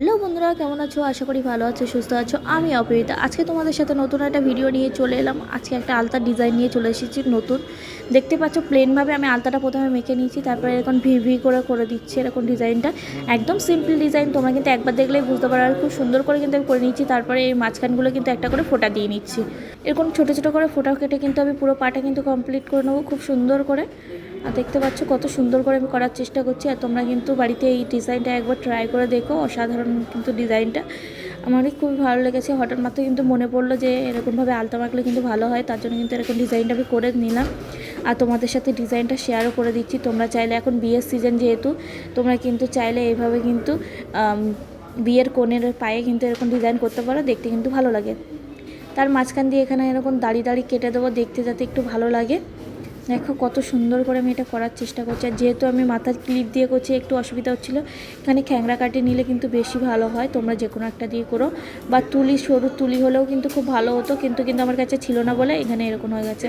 Hello বন্ধুরা, কেমন আছো? আশা করি ভালো আছো, সুস্থ আছো। আমি অপরিতা আজকে তোমাদের সাথে নতুন একটা ভিডিও নিয়ে চলে এলাম। আজকে একটা আলতার ডিজাইন নিয়ে চলে এসেছি নতুন। দেখতে পাচ্ছ প্লেনভাবে আমি আলতাটা প্রথমে মেখে নিয়েছি, তারপরে এরকম ভি ভি করে করে দিচ্ছি এরকম ডিজাইনটা একদম সিম্পল ডিজাইন তোমরা কিন্তু একবার দেখলেই বুঝতে পারো। আর খুব সুন্দর করে কিন্তু আমি করে নিচ্ছি তারপরে এই মাঝখানগুলো কিন্তু একটা করে ফোঁটা দিয়ে নিচ্ছি। এরকম ছোটো ছোটো করে ফোঁটা কেটে কিন্তু আমি পুরো পাটা কিন্তু কমপ্লিট করে নেব, খুব সুন্দর করে। আর দেখতে পাচ্ছ কত সুন্দর করে আমি করার চেষ্টা করছি। আর তোমরা কিন্তু বাড়িতে এই ডিজাইনটা একবার ট্রাই করে দেখো, অসাধারণ কিন্তু ডিজাইনটা। আমারই খুবই ভালো লেগেছে। হঠাৎ মাত্র কিন্তু মনে পড়ল যে এরকমভাবে আলতা মাখলে কিন্তু ভালো হয়, তার জন্য কিন্তু এরকম ডিজাইনটা আমি করে নিলাম। আর তোমাদের সাথে ডিজাইনটা শেয়ারও করে দিচ্ছি। তোমরা চাইলে এখন বিয়ের সিজন যেহেতু, তোমরা কিন্তু চাইলে এইভাবে কিন্তু বিয়ের কোণের পায়ে কিন্তু এরকম ডিজাইন করতে পারো, দেখতে কিন্তু ভালো লাগে। তার মাঝখান দিয়ে এখানে এরকম দাড়ি দাড়ি কেটে দেবো, দেখতে যাতে একটু ভালো লাগে। দেখো কত সুন্দর করে আমি এটা করার চেষ্টা করছি। আর যেহেতু আমি মাথার ক্লিপ দিয়ে করছি, একটু অসুবিধা হচ্ছিল। এখানে খ্যাংরা কাটে নিলে কিন্তু বেশি ভালো হয়। তোমরা যে কোনো একটা দিয়ে করো। বা তুলি, সরু তুলি হলেও কিন্তু খুব ভালো হতো, কিন্তু কিন্তু আমার কাছে ছিল না বলে এখানে এরকম হয়ে গেছে।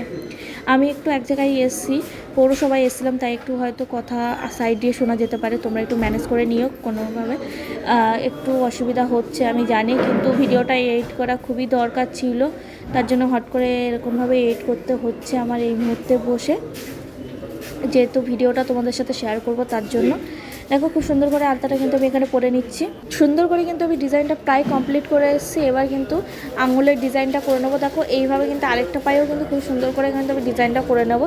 আমি একটু এক জায়গায় এসছি, পৌরসভায় এসেছিলাম, তাই একটু হয়তো কথা সাইড দিয়ে শোনা যেতে পারে। তোমরা একটু ম্যানেজ করে নিও কোনোভাবে। একটু অসুবিধা হচ্ছে, আমি জানি, কিন্তু ভিডিওটা এডিট করা খুবই দরকার ছিল। তার জন্য হট করে এরকমভাবে এডিট করতে হচ্ছে আমার এই মুহূর্তে বসে। যেহেতু ভিডিওটা তোমাদের সাথে শেয়ার করব তার জন্য। দেখো খুব সুন্দর করে আলতাটা কিন্তু আমি এখানে পরে নিচ্ছি। সুন্দর করে কিন্তু আমি ডিজাইনটা প্রায় কমপ্লিট করে এসেছি। এবার কিন্তু আঙুলের ডিজাইনটা করে নেব। দেখো এইভাবে কিন্তু আরেকটা পায়েও কিন্তু খুব সুন্দর করে কিন্তু আমি ডিজাইনটা করে নেব।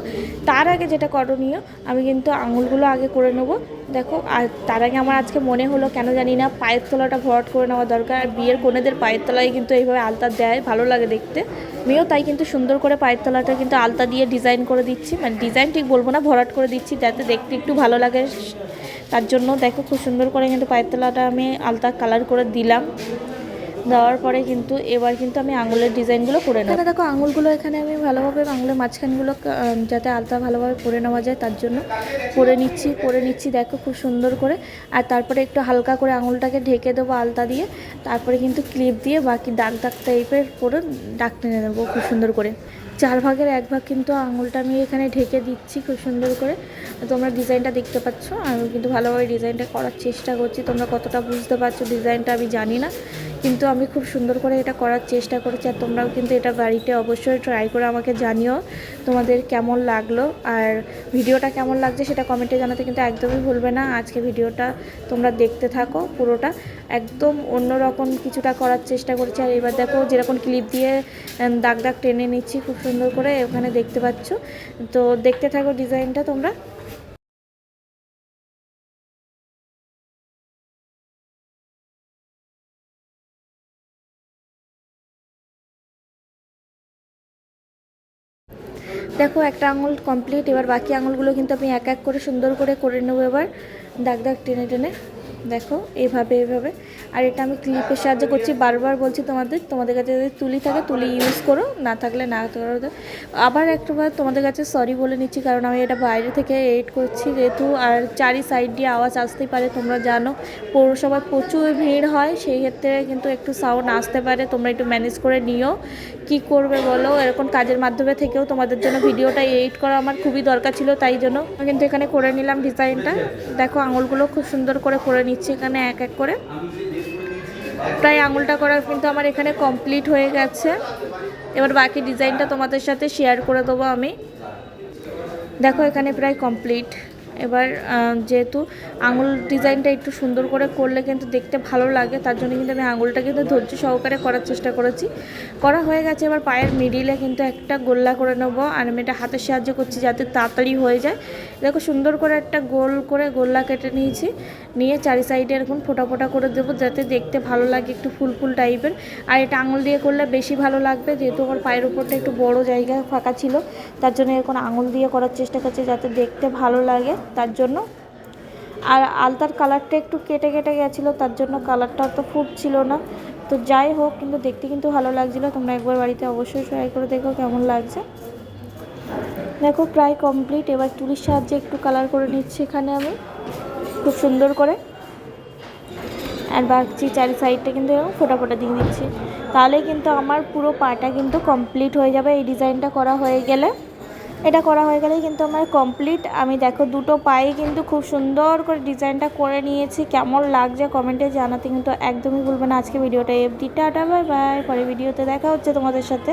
তার আগে যেটা করণীয়, আমি কিন্তু আঙুলগুলো আগে করে নেব। দেখো, আর তার আগে আমার আজকে মনে হলো, কেন জানি না, পায়ের তলাটা ভরাট করে নেওয়া দরকার। আর বিয়ের কোনেদের পায়ের তলায় কিন্তু এইভাবে আলতা দেয়, ভালো লাগে দেখতে। আমিও তাই কিন্তু সুন্দর করে পায়ের তলাটা কিন্তু আলতা দিয়ে ডিজাইন করে দিচ্ছি। মানে ডিজাইন ঠিক বলব না, ভরাট করে দিচ্ছি যাতে দেখতে একটু ভালো লাগে। তার জন্য দেখো খুব সুন্দর করে কিন্তু পায়ের তলাটা আমি আলতা কালার করে দিলাম। দেওয়ার পরে কিন্তু এবার কিন্তু আমি আঙুলের ডিজাইনগুলো করে নেব। দেখো আঙুলগুলো এখানে আমি ভালোভাবে আঙুলের মাঝখানগুলো যাতে আলতা ভালোভাবে পরে নেওয়া যায় তার জন্য পরে নিচ্ছি পরে নিচ্ছি, দেখো খুব সুন্দর করে। আর তারপরে একটু হালকা করে আঙুলটাকে ঢেকে দেবো আলতা দিয়ে, তারপরে কিন্তু ক্লিপ দিয়ে বাকি দাগ দাগ টাইপের করে দাগ টেনে নেব খুব সুন্দর করে। চার ভাগের এক ভাগ কিন্তু আঙুলটা আমি এখানে ঢেকে দিচ্ছি খুব সুন্দর করে। তোমরা ডিজাইনটা দেখতে পাচ্ছ, আমি কিন্তু ভালোভাবে ডিজাইনটা করার চেষ্টা করছি, তোমরা কতটা বুঝতে পারছ ডিজাইনটা আমি জানি না। কিন্তু আমি খুব সুন্দর করে এটা করার চেষ্টা করেছি আর তোমরাও কিন্তু এটা বাড়িতে অবশ্যই ট্রাই করে আমাকে জানিও তোমাদের কেমন লাগল আর ভিডিওটা কেমন লাগছে সেটা কমেন্টে জানাতে কিন্তু একদমই ভুলবে না। আজকে ভিডিওটা তোমরা দেখতে থাকো পুরোটা। একদম অন্যরকম কিছুটা করার চেষ্টা করছি আর এবার দেখো যেরকম ক্লিপ দিয়ে দাগ দাগ টেনে নিচ্ছি খুব সুন্দর করে, ওখানে দেখতে পাচ্ছ। তো দেখতে থাকো ডিজাইনটা তোমরা। দেখো, একটা আঙুল কমপ্লিট এবার বাকি আঙুলগুলো কিন্তু আমি এক এক করে সুন্দর করে করে নেব এবার। দাগ দাগ টেনে টেনে। দেখো, এভাবে এভাবে। আর এটা আমি ক্লিপের সাহায্যে করছি, বারবার বলছি তোমাদের তোমাদের কাছে যদি তুলি থাকে, তুলি ইউজ করো, না থাকলে না করো। আবার একটাবার তোমাদের কাছে সরি বলে নিচ্ছি, কারণ আমি এটা বাইরে থেকে এডিট করছি যেহেতু, আর চারি সাইড দিয়ে আওয়াজ আসতেই পারে, তোমরা জানো। পৌরসভায় প্রচুর ভিড় হয়, সেই ক্ষেত্রে কিন্তু একটু সাউন্ড আসতে পারে, তোমরা একটু ম্যানেজ করে নিও। কি করবে বলো? এরকম কাজের মাধ্যমে থেকেও তোমাদের জন্য ভিডিওটা এডিট করা আমার খুবই দরকার ছিল, তাই জন্য। কিন্তু এখানে করে নিলাম ডিজাইনটা দেখো, আঙুলগুলো খুব সুন্দর করে করে নিচ্ছি এখানে এক এক করে। প্রায় আঙুলটা করা কিন্তু আমার এখানে কমপ্লিট হয়ে গেছে। এবার বাকি ডিজাইনটা তোমাদের সাথে শেয়ার করে দেবো আমি। দেখো এখানে প্রায় কমপ্লিট এবার যেহেতু আঙুল ডিজাইনটা একটু সুন্দর করে করলে কিন্তু দেখতে ভালো লাগে, তার জন্য কিন্তু আমি আঙুলটা কিন্তু ধৈর্য সহকারে করার চেষ্টা করেছি। করা হয়ে গেছে, এবার পায়ের মিডিলে কিন্তু একটা গোল্লা করে নেব আর আমি এটা হাতের সাহায্য করছি যাতে তাড়াতাড়ি হয়ে যায়। দেখো, সুন্দর করে একটা গোল করে গোল্লা কেটে নিয়েছি, নিয়ে চারি সাইডে এরকম ফোটা ফোটা করে দেবো যাতে দেখতে ভালো লাগে একটু ফুল ফুল টাইপের। আর এটা আঙুল দিয়ে করলে বেশি ভালো লাগবে, যেহেতু আমার পায়ের উপরটা একটু বড় জায়গা ফাঁকা ছিল, তার জন্য এরকম আঙুল দিয়ে করার চেষ্টা করছি যাতে দেখতে ভালো লাগে। তার জন্য। আর আলতার কালারটা একটু কেটে কেটে গেছিল, তার জন্য কালারটা তো ফুটছিল না। তো যাই হোক, কিন্তু দেখতে কিন্তু ভালো লাগছিল। তোমরা একবার বাড়িতে অবশ্যই ট্রাই করে দেখো কেমন লাগছে। দেখো, প্রায় কমপ্লিট এবার তুলির সাহায্যে একটু কালার করে নিচ্ছি এখানে আমি। খুব সুন্দর করে। আর বাকি চারি সাইডটা কিন্তু এরকম ফোটা ফোটা দিয়ে দিচ্ছি। তাহলে কিন্তু আমার পুরো পাটা কিন্তু কমপ্লিট হয়ে যাবে। এই ডিজাইনটা করা হয়ে গেলে। এটা করা হয়ে গেলেই কিন্তু আমার কমপ্লিট আমি দেখো, দুটো পায়ে কিন্তু খুব সুন্দর করে ডিজাইনটা করে নিয়েছি। কেমন লাগছে কমেন্টে জানাতে কিন্তু একদমই ভুলবে না। আজকে ভিডিওটা এফডি টাটা বাই বাই পরে ভিডিওতে দেখা হচ্ছে তোমাদের সাথে।